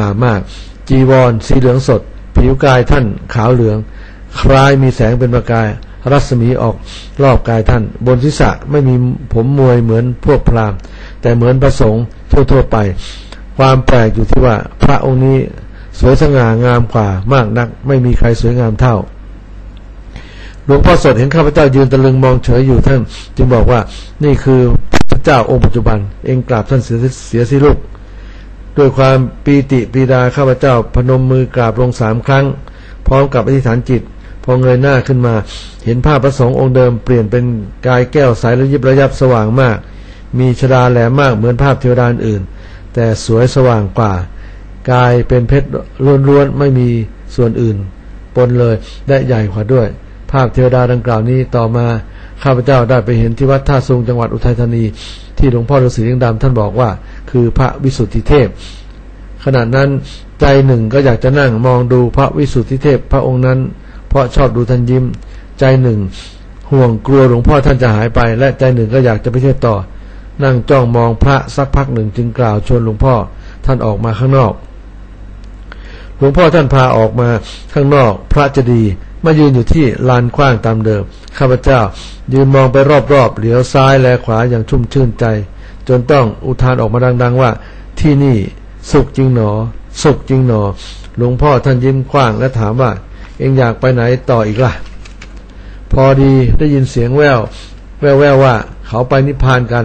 งามาก จีวร สีเหลืองสด ผิวกายท่านขาวเหลือง คล้ายมีแสงเป็นประกาย รัศมีออกรอบกายท่าน บนศีรษะไม่มีผมมวยเหมือนพวกพราหมณ์ แต่เหมือนประสงค์ทั่วๆไป ความแปลกอยู่ที่ว่าพระองค์นี้สวยสง่างามกว่ามากนัก ไม่มีใครสวยงามเท่าหลวงพ่อสดเห็นข้าพเจ้ายืนตะลึงมองเฉยอยู่ท่าน จึงบอกว่านี่คือพระเจ้าองค์ปัจจุบัน เองกราบท่านเสียเสียสิลูก ด้วยความปีติปีดาข้าพเจ้าพนมมือกราบลงสามครั้ง พร้อมกับอธิษฐานจิต พอเงยหน้าขึ้นมา เห็นภาพพระสงฆ์องค์เดิมเปลี่ยนเป็นกายแก้วใสระยิบระยับสว่างมาก มีชดาแหลมมากเหมือนภาพเทวดาอื่น แต่สวยสว่างกว่า กายเป็นเพชรล้วนๆไม่มีส่วนอื่น ปนเลยและใหญ่กว่าด้วย ภาพเทวดาดังกล่าวนี้ต่อมา ข้าพเจ้าได้ไปเห็นที่วัดท่าซุงจังหวัดอุทัยธานี ที่หลวงพ่อฤาษีลิงดำท่านบอกว่า คือพระวิสุทธิเทพ ขณะนั้นใจหนึ่งก็อยากจะนั่งมองดูพระวิสุทธิเทพพระองค์นั้น เพราะชอบดูท่านยิ้ม ใจหนึ่ง ห่วงกลัวหลวงพ่อท่านจะหายไป และใจหนึ่งก็อยากจะไปเที่ยวต่อ นั่งจ้องมองพระสักพักหนึ่งจึงกล่าวชวนหลวงพ่อท่านออกมาข้างนอก หลวงพ่อท่านพาออกมาข้างนอกพระจะดี มายืนอยู่ที่ลานกว้างตามเดิม ข้าพเจ้า ยืนมองไปรอบๆ เหลียวซ้ายและขวาอย่างชุ่มชื่นใจ จนต้องอุทานออกมาดัง ๆ ว่า ที่นี่สุขจริงหนอ สุขจริงหนอ หลวงพ่อท่านยิ้มกว้างและถามว่า เองอยากไปไหนต่ออีกล่ะ พอดีได้ยินเสียงแวว แววแววว่า เขาไปนิพพานกัน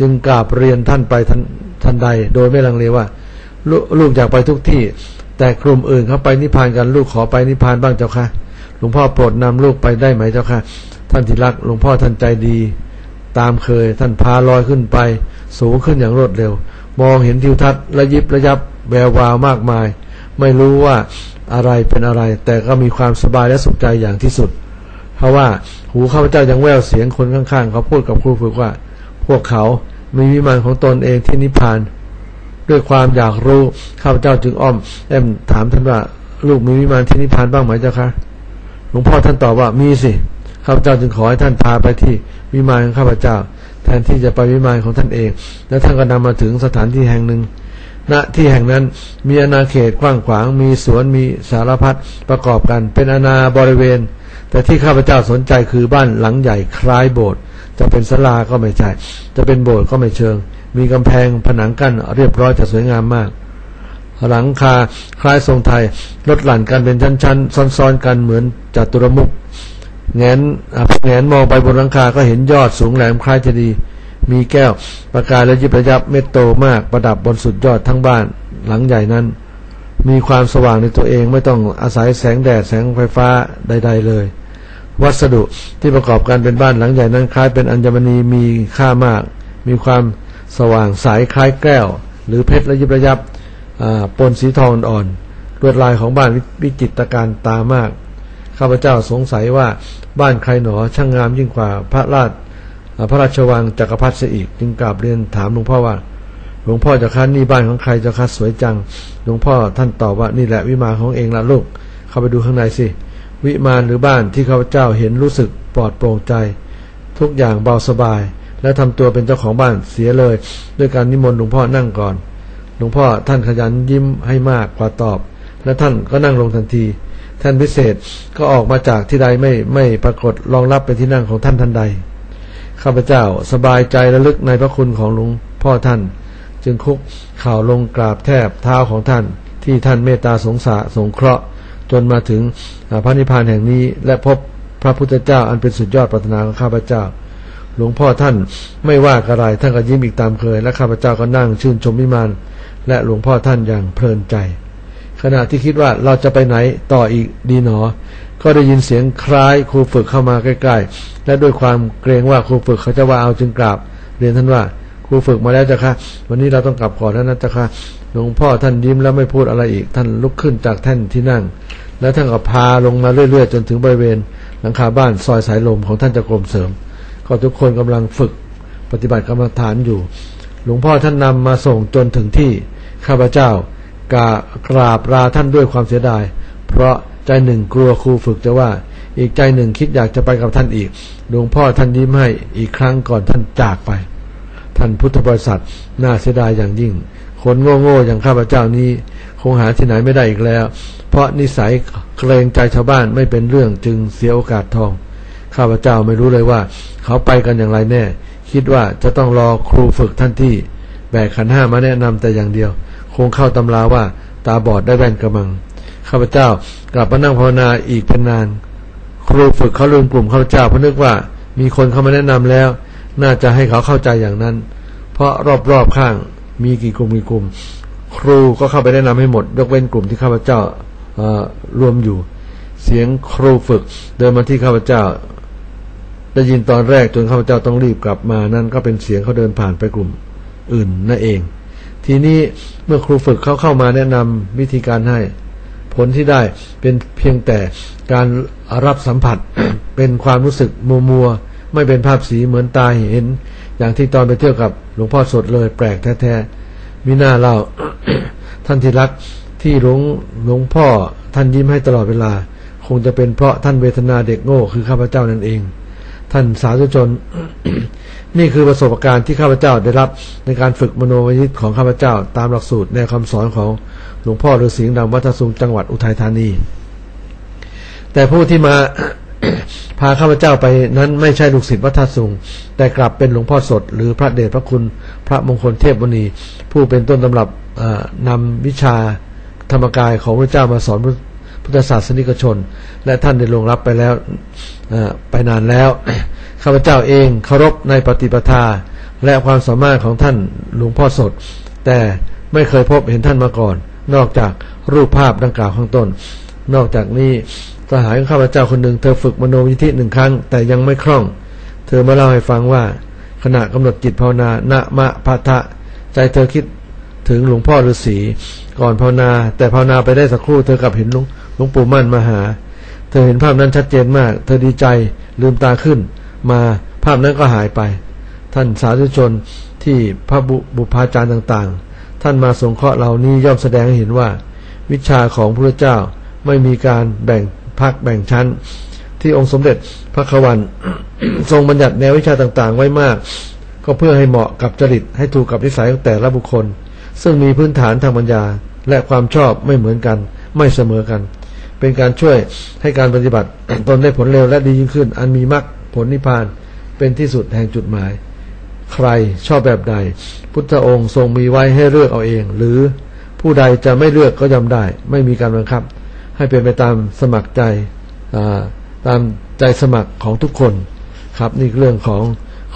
จึงกราบเรียนท่านไปทันทันใด โดยไม่ลังเลว่าลลูกอยากไปทุกที่ แต่กลุ่มอื่นเขาไปนิพพานกัน ลูกขอไปนิพพานบ้างเจ้าค่ะ หลวงพ่อโปรดนำลูกไปได้ไหมเจ้าค่ะ ท่านที่รักหลวงพ่อท่านใจดี ตามเคย ท่านพาลอยขึ้นไป สูงขึ้นอย่างรวดเร็ว มองเห็นทิวทัศน์ระยิบระยับแวววาวมากมาย ไม่รู้ว่าอะไรเป็นอะไร แต่ก็มีความสบายและสุขใจอย่างที่สุด เพราะว่าหูข้าพเจ้ายังแววเสียงคนข้างๆ เขาพูดกับครูฝึกว่า พวกเขามีวิมานของตนเองที่นิพพาน ด้วยความอยากรู้ข้าพเจ้าจึงอ้อมแอมถามท่านว่าลูกมีวิมานที่นิพพานบ้างไหมเจ้าคะ หลวงพ่อท่านตอบว่ามีสิข้าพเจ้าจึงขอให้ท่านพาไปที่วิมานของข้าพเจ้า แทนที่จะไปวิมานของท่านเอง แล้วท่านก็นำมาถึงสถานที่แห่งหนึ่งณที่แห่งนั้นมีอาณาเขตกว้างขวาง มีสวนมีสารพัดประกอบกัน เป็นอาณาบริเวณ แต่ที่ข้าพเจ้าสนใจคือบ้านหลังใหญ่คล้ายโบสถ์จะเป็นศาลาก็ไม่ใช่ จะเป็นโบสถ์ก็ไม่เชิง มีกำแพงผนังกั้นเรียบร้อยจะสวยงามมาก หลังคาคล้ายทรงไทยลดหลั่นกันเป็นชั้น ๆ ซ้อนๆกันเหมือนจัตุรมุกแงนแงนมองไปบนหลังคาก็เห็นยอดสูงแหลมคล้ายจะดี มีแก้ว ประกายและยิบระยับเม็ดโตมากประดับบนสุดยอดทั้งบ้านหลังใหญ่นั้น มีความสว่างในตัวเองไม่ต้องอาศัยแสงแดดแสงไฟฟ้าใด ๆ เลย วัสดุที่ประกอบกันเป็นบ้านหลังใหญ่นั้นคล้ายเป็นอัญมณีมีค่ามาก มีความสว่างใสคล้ายแก้ว หรือเพชรและยิบระยับ ปนสีทองอ่อนลวดลายของบ้านวิจิตรการตามาก ข้าพเจ้าสงสัยว่าบ้านใครหนอช่างงามยิ่งกว่าพระราชพระราชวังจักรพรรดิเสียอีก จึงกราบเรียนถามหลวงพ่อว่า หลวงพ่อจะคันนี่บ้านของใครจะคัดสวยจัง หลวงพ่อท่านตอบว่านี่แหละวิมานของเองละลูก เข้าไปดูข้างในสิ วิมานหรือบ้านที่ข้าพเจ้าเห็นรู้สึกปลอดโปร่งใจ ทุกอย่างเบาสบาย และทำตัวเป็นเจ้าของบ้านเสียเลย ด้วยการนิมนต์หลวงพ่อนั่งก่อน หลวงพ่อท่านขยันยิ้มให้มากกว่าตอบ และท่านก็นั่งลงทันที ท่านพิเศษก็ออกมาจากที่ใดไม่ไม่ปรากฏรองรับไปที่นั่งของท่านทันใดข้าพเจ้าสบายใจระลึกในพระคุณของหลวงพ่อท่าน จึงคุกข่าวลงกราบแทบเท้าของท่าน ที่ท่านเมตตาสงสารสงเคราะห์ จนมาถึงพระนิพพานแห่งนี้ และพบพระพุทธเจ้าอันเป็นสุดยอดปรารถนาของข้าพเจ้า หลวงพ่อท่านไม่ว่าอะไรท่านก็ยิ้มอีกตามเคย และข้าพเจ้าก็นั่งชื่นชมวิมาน และหลวงพ่อท่านอย่างเพลินใจ ขณะที่คิดว่าเราจะไปไหนต่ออีกดีหนอ ก็ได้ยินเสียงคล้ายครูฝึกเข้ามาใกล้ๆ และด้วยความเกรงว่าครูฝึกเขาจะว่าเอาจึงกราบ เรียนท่านว่าครูฝึกมาแล้วจ้ะค่ะวันนี้เราต้องกลับก่อนแล้วนะจ้ะค่ะหลวงพ่อท่านยิ้มแล้วไม่พูดอะไรอีก ท่านลุกขึ้นจากแท่นที่นั่ง แล้วท่านก็พาลงมาเรื่อยๆ จนถึงบริเวณหลังคาบ้านซอยสายลมของท่านจะกรมเสริม ก็ทุกคนกำลังฝึกปฏิบัติกรรมฐานอยู่ หลวงพ่อท่านนำมาส่งจนถึงที่ข้าพเจ้ากากราบลาท่านด้วยความเสียดาย เพราะใจหนึ่งกลัวครูฝึกจะว่า อีกใจหนึ่งคิดอยากจะไปกับท่านอีก หลวงพ่อท่านยิ้มให้อีกครั้งก่อนท่านจากไป ท่านพุทธบริษัทน่าเสียดายอย่างยิ่ง คนโง่ๆอย่างข้าพเจ้านี้ คงหาที่ไหนไม่ได้อีกแล้ว เพราะนิสัยเกรงใจชาวบ้านไม่เป็นเรื่องจึงเสียโอกาสทอง ข้าพเจ้าไม่รู้เลยว่า เขาไปกันอย่างไรแน่ คิดว่าจะต้องรอครูฝึกท่านที่ แบกขันห้ามาแนะนำแต่อย่างเดียว คงเข้าตำราว่าตาบอดได้แว่นกระมังข้าพเจ้ากลับมานั่งภาวนาอีกเป็นนาน ครูฝึกเขาลืมกลุ่มข้าพเจ้าเพราะนึกว่ามีคนเข้ามาแนะนำแล้ว น่าจะให้เขาเข้าใจอย่างนั้น เพราะรอบๆข้างมีกี่กลุ่มกี่กลุ่ม ครูก็เข้าไปแนะนำให้หมด ยกเว้นกลุ่มที่ข้าพเจ้ารวมอยู่ เสียงครูฝึกเดินมาที่ข้าพเจ้า ได้ยินตอนแรกจนข้าพเจ้าต้องรีบกลับมานั่นก็เป็นเสียงเขาเดินผ่านไปกลุ่มอื่นนั่นเอง ทีนี้เมื่อครูฝึกเขาเข้ามาแนะนำวิธีการให้ ผลที่ได้เป็นเพียงแต่การรับสัมผัส เป็นความรู้สึกมัวมัวไม่เป็นภาพสีเหมือนตาเห็น อย่างที่ตอนไปเที่ยวกับหลวงพ่อสดเลย แปลกแท้ๆมิน่าเล่าท่านที่รักที่หลวงหลวงพ่อท่านยิ้มให้ตลอดเวลา คงจะเป็นเพราะท่านเวทนาเด็กโง่คือข้าพเจ้านั่นเอง ท่านสาธุชน นี่คือประสบการณ์ที่ข้าพเจ้าได้รับในการฝึกมโนวิญิตของข้าพเจ้า ตามหลักสูตรในคำสอนของหลวงพ่อฤาษีดำวัฒสุงจังหวัดอุทัยธานี แต่ผู้ที่มาพาข้าพเจ้าไปนั้นไม่ใช่ลูกศิษย์วัฒสุงแต่กลับเป็นหลวงพ่อสด หรือพระเดชพระคุณพระมงคลเทพบุณี ผู้เป็นต้นตำรับนำวิชาธรรมกายของพระเจ้ามาสอน พุทธศาสนิกชน และท่านได้ลงรับไปแล้วไปนานแล้วข้าพเจ้าเองเคารพในปฏิปทาและความสามารถของท่านหลวงพ่อสด แต่ไม่เคยพบเห็นท่านมาก่อน นอกจากรูปภาพดังกล่าวข้างต้น นอกจากนี้สหายของข้าพเจ้าคนหนึ่งเธอฝึกมโนวิธิหนึ่งครั้ง แต่ยังไม่คล่อง เธอมาเล่าให้ฟังว่า ขณะกำหนดจิตภาวนาณมะพัทะ ใจเธอคิดถึงหลวงพ่อฤาษีก่อนภาวนา แต่ภาวนาไปได้สักครู่เธอกลับเห็นหลวง หลวงปู่มั่นมาหา เธอเห็นภาพนั้นชัดเจนมาก เธอดีใจลืมตาขึ้น มาภาพนั้นก็หายไป ท่านสาธุชนที่พระบุพาจารย์ต่างๆ ท่านมาสงเคราะห์เหล่านี้ย่อมแสดงให้เห็นว่า วิชาของพระเจ้าไม่มีการแบ่งพักแบ่งชั้น ที่องค์สมเด็จพระควันทรงบัญญัติแนววิชาต่างๆ ไว้มาก ก็เพื่อให้เหมาะกับจริตให้ถูกกับนิสัยของแต่ละบุคคล ซึ่งมีพื้นฐานทางปัญญาและความชอบไม่เหมือนกัน ไม่เสมอกัน เป็นการช่วยให้การปฏิบัติตนได้ผลเร็วและดียิ่งขึ้น อันมีมรรคผลนิพพานเป็นที่สุดแห่งจุดหมาย ใครชอบแบบใด พุทธองค์ทรงมีไว้ให้เลือกเอาเอง หรือผู้ใดจะไม่เลือกก็ยอมได้ ไม่มีการบังคับ ให้เป็นไปตามสมัครใจตามใจสมัครของทุกคนครับนี่เรื่องของ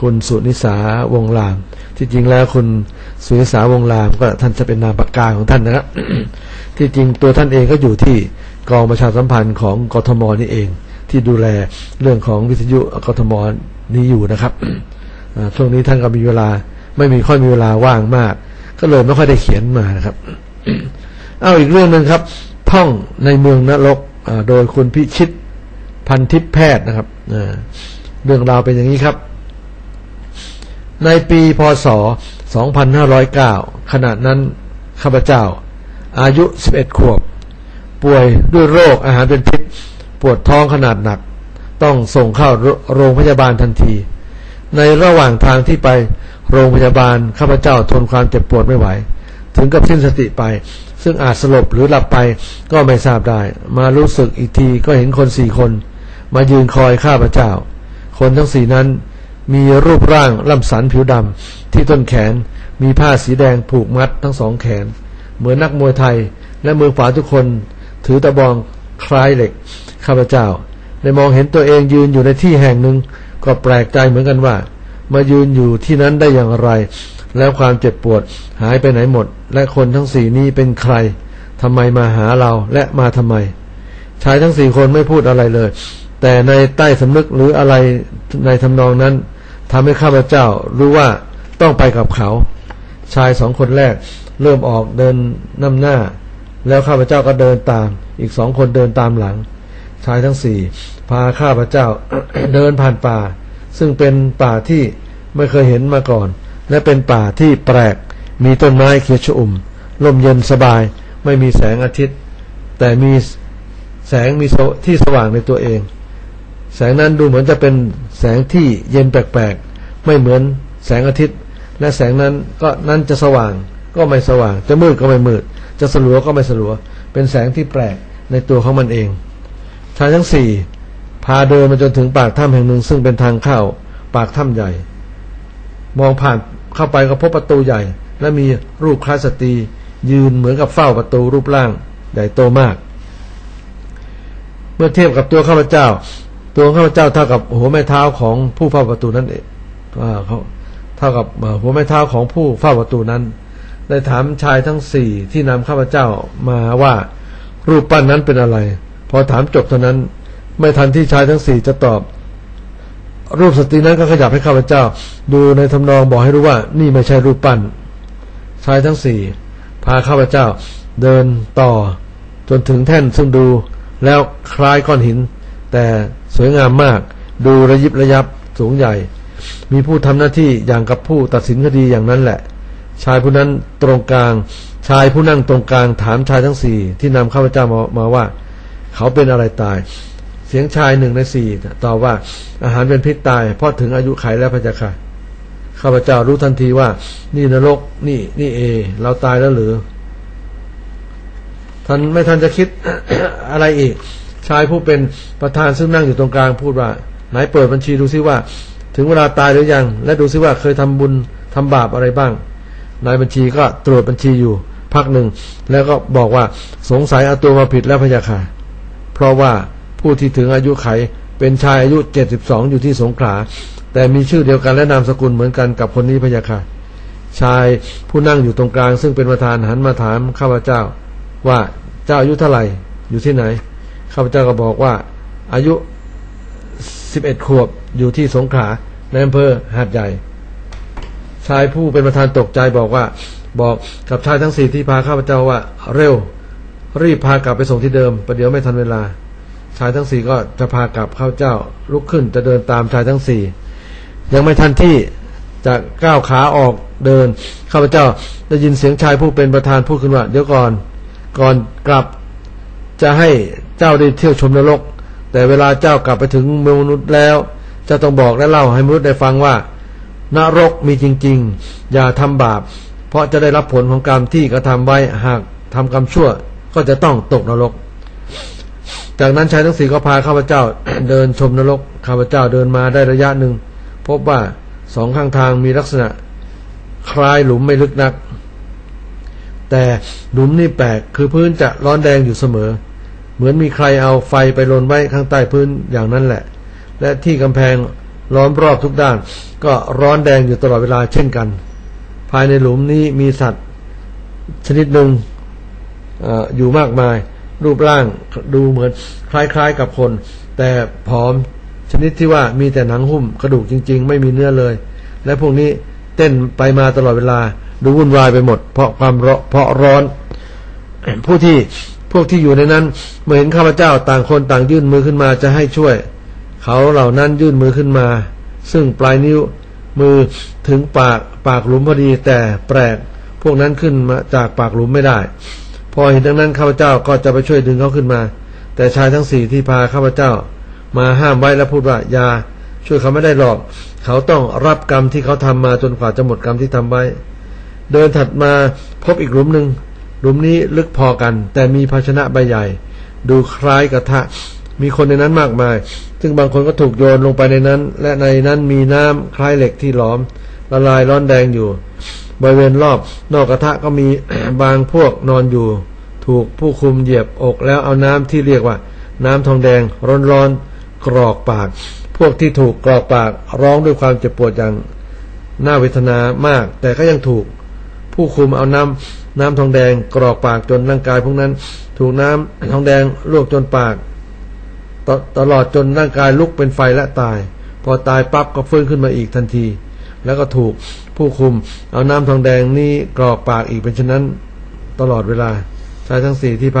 คุณสุนิสาวงราม ที่จริงแล้วคุณสุนิสาวงรามก็ท่านจะเป็นนามปากกาของท่านนะครับที่จริงตัวท่านเองก็อยู่ที่ กองประชาสัมพันธ์ของกทมนี่เอง ที่ดูแลเรื่องของวิทยุกทมนี้อยู่นะครับช่วงนี้ท่านก็มีเวลา ไม่มีค่อยมีเวลาว่างมาก ก็เลยไม่ค่อยได้เขียนมานะครับ เอาอีกเรื่องหนึ่งครับท่องในเมืองนรกโดยคุณพิชิตพันทิพแพทย์นะครับเรื่องราวเป็นอย่างนี้ครับ ในปีพศ 2509 ขณะนั้นข้าพเจ้า อายุ 11 ขวบ ป่วยด้วยโรคอาหารเป็นพิษ ปวดท้องขนาดหนัก ต้องส่งเข้าโรงพยาบาลทันที ในระหว่างทางที่ไปโรงพยาบาลข้าพเจ้าทนความเจ็บปวดไม่ไหว ถึงกับสิ้นสติไป ซึ่งอาจสลบหรือหลับไปก็ไม่ทราบได้ มารู้สึกอีกทีก็เห็นคนสี่คน มายืนคอยข้าพเจ้า คนทั้งสี่นั้นมีรูปร่างล่ำสันผิวดำที่ต้นแขนมีผ้าสีแดงผูกมัดทั้งสองแขน เหมือนนักมวยไทยและมือขวาทุกคน ถือตะบองคล้ายเหล็ก ข้าพเจ้า ได้มองเห็นตัวเองยืนอยู่ในที่แห่งหนึ่ง ก็แปลกใจเหมือนกันว่า มายืนอยู่ที่นั้นได้อย่างไร แล้วความเจ็บปวดหายไปไหนหมด และคนทั้งสี่นี้เป็นใครทำไมมาหาเราและมาทำไมชายทั้งสี่คนไม่พูดอะไรเลย แต่ในใต้สำนึกหรืออะไรในทำนองนั้นทำให้ข้าพเจ้ารู้ว่าต้องไปกับเขา ชายสองคนแรกเริ่มออกเดินนำหน้า แล้วข้าพเจ้าก็เดินตาม อีกสองคนเดินตามหลัง ชายทั้งสี่พาข้าพเจ้าเดินผ่านป่า ซึ่งเป็นป่าที่ไม่เคยเห็นมาก่อน และเป็นป่าที่แปลก มีต้นไม้เขียวชอุ่มลมเย็นสบาย ไม่มีแสงอาทิตย์ แต่มีแสงมีที่สว่างในตัวเอง แสงนั้นดูเหมือนจะเป็นแสงที่เย็นแปลกๆ ไม่เหมือนแสงอาทิตย์ และแสงนั้นก็นั้นจะสว่างก็ไม่สว่าง จะมืดก็ไม่มืด จะสลัวก็ไม่สลัว เป็นแสงที่แปลกในตัวของมันเองชายทั้งสี่พาเดินมาจนถึงปากถ้ำแห่งหนึ่ง ซึ่งเป็นทางเข้าปากถ้ำใหญ่ มองผ่านเข้าไปก็พบประตูใหญ่ และมีรูปคล้ายสตรียืนเหมือนกับเฝ้าประตูรูปร่างใหญ่โตมาก เมื่อเทียบกับตัวข้าพเจ้า ตัวข้าพเจ้าเท่ากับหัวแม่เท้าของผู้เฝ้าประตูนั่นเองเขาเท่ากับหัวแม่เท้าของผู้เฝ้าประตูนั้น ได้ถามชายทั้งสี่ที่นำข้าพเจ้ามาว่า รูปปั้นนั้นเป็นอะไร พอถามจบเท่านั้น ไม่ทันที่ชายทั้งสี่จะตอบ รูปสตรีนั้นก็ขยับให้ข้าพเจ้า ดูในทำนองบอกให้รู้ว่า นี่ไม่ใช่รูปปั้นชายทั้งสี่พาข้าพเจ้า เดินต่อ จนถึงแท่นซึ่งดู แล้วคล้ายก้อนหิน แต่สวยงามมาก ดูระยิบระยับสูงใหญ่ มีผู้ทำหน้าที่อย่างกับผู้ตัดสินคดีอย่างนั้นแหละ ชายผู้นั้นตรงกลาง ชายผู้นั่งตรงกลางถามชายทั้งสี่ที่นำข้าพเจ้ามามาว่า เขาเป็นอะไรตาย เสียงชายหนึ่งในสี่ตอบว่าอาหารเป็นพิษตายเพราะถึงอายุไขแล้วพระเจ้าค่ะข้าพเจ้ารู้ทันทีว่า นี่นรกนี่นี่เอ เราตายแล้วหรือท่านไม่ทันจะคิดอะไรอีก ชายผู้เป็นประธานซึ่งนั่งอยู่ตรงกลางพูดว่า ไหนเปิดบัญชีดูซิว่า ถึงเวลาตายหรือยัง และดูซิว่าเคยทำบุญทำบาปอะไรบ้าง นายบัญชีก็ตรวจบัญชีอยู่ พักหนึ่ง แล้วก็บอกว่าสงสัยเอาตัวมาผิดแล้วพยาค่ะ เพราะว่าผู้ที่ถึงอายุไขเป็นชายอายุเจ็ดสิบสองอยู่ที่สงขลาแต่มีชื่อเดียวกันและนามสกุลเหมือนกันกับคนนี้พยาค่ะชายผู้นั่งอยู่ตรงกลาง ซึ่งเป็นประธานหันมาถามข้าพเจ้า ว่าเจ้าอายุเท่าไหร่อยู่ที่ไหนข้าพเจ้าก็บอกว่า อายุสิบเอ็ดขวบอยู่ที่สงขลาในอำเภอหาดใหญ่ ชายผู้เป็นประธานตกใจบอกว่า บอกกับชายทั้งสี่ที่พาข้าพเจ้าว่า เร็ว รีบพากลับไปส่งที่เดิมประเดี๋ยวไม่ทันเวลา ชายทั้งสี่ก็จะพากลับข้าพเจ้าลุกขึ้นจะเดินตามชายทั้งสี่ยังไม่ทันที่จะก้าวขาออกเดินข้าพเจ้าได้ยินเสียงชายผู้เป็นประธานพูดขึ้นว่า เดี๋ยวก่อนก่อนกลับจะให้เจ้าได้เที่ยวชมนรก แต่เวลาเจ้ากลับไปถึงเมืองมนุษย์แล้ว จะต้องบอกและเล่าให้มนุษย์ได้ฟังว่า นรกมีจริง ๆ อย่าทำบาป เพราะจะได้รับผลของกรรมที่กระทาไว้หากทำกรรมชั่วก็จะต้องตกนรก จากนั้นชายทั้งสี่ก็พาข้าพเจ้าเดินชมนรกข้าพเจ้าเดินมาได้ระยะหนึ่ง พบว่าสองข้างทางมีลักษณะ คล้ายหลุมไม่ลึกนัก แต่หลุมนี่แปลกคือพื้นจะร้อนแดงอยู่เสมอ เหมือนมีใครเอาไฟไปลนไว้ข้างใต้พื้นอย่างนั้นแหละ และที่กำแพง ล้อมรอบทุกด้าน ก็ร้อนแดงอยู่ตลอดเวลาเช่นกัน ภายในหลุมนี้มีสัตว์ชนิดหนึ่งออยู่มากมาย รูปร่างดูเหมือนคล้ายๆกับคน แต่ผอมชนิดที่ว่ามีแต่หนังหุ้มกระดูกจริง ๆ ไม่มีเนื้อเลย และพวกนี้เต้นไปมาตลอดเวลา ดูวุ่นวายไปหมด เพราะความเพราะร้อน ผู้ที่พวกที่อยู่ในนั้น เมื่อเห็นข้าพเจ้าต่างคนต่างยื่นมือขึ้นมาจะให้ช่วย เขาเหล่านั้นยื่นมือขึ้นมา ซึ่งปลายนิ้วมือถึงปากปากหลุมพอดีแต่แปลกพวกนั้นขึ้นมาจากปากหลุมไม่ได้ พอเห็นดังนั้นข้าพเจ้าก็จะไปช่วยดึงเขาขึ้นมา แต่ชายทั้งสี่ที่พาข้าพเจ้า มาห้ามไว้แล้วพูดว่าอย่าช่วยเขาไม่ได้หรอก เขาต้องรับกรรมที่เขาทำมาจนกว่าจะหมดกรรมที่ทำไว้ เดินถัดมาพบอีกหลุมหนึ่งหลุมนี้ลึกพอกัน แต่มีภาชนะใบใหญ่ ดูคล้ายกระทะ มีคนในนั้นมากมาย ซึ่งบางคนก็ถูกโยนลงไปในนั้น และในนั้นมีน้ำคล้ายเหล็กที่หลอม ละลายร้อนแดงอยู่ บริเวณรอบ นอกกระทะก็มีบางพวกนอนอยู่ ถูกผู้คุมเหยียบอกแล้วเอาน้ำที่เรียกว่า น้ำทองแดงร้อนๆกรอกปาก พวกที่ถูกกรอกปากร้องด้วยความเจ็บปวดอย่างน่าเวทนามาก แต่ก็ยังถูก ผู้คุมเอาน้ำน้ำทองแดงกรอกปากจนร่างกายพวกนั้น ถูกน้ำทองแดงลวกจนปาก ตตลอดจนร่างกายลุกเป็นไฟและตาย พอตายปั๊บก็ฟื้นขึ้นมาอีกทันที แล้วก็ถูกผู้คุม เอาน้ำทองแดงนี่กรอกปากอีกเป็นฉะนั้นตลอดเวลาชายทั้งสี่ที่พา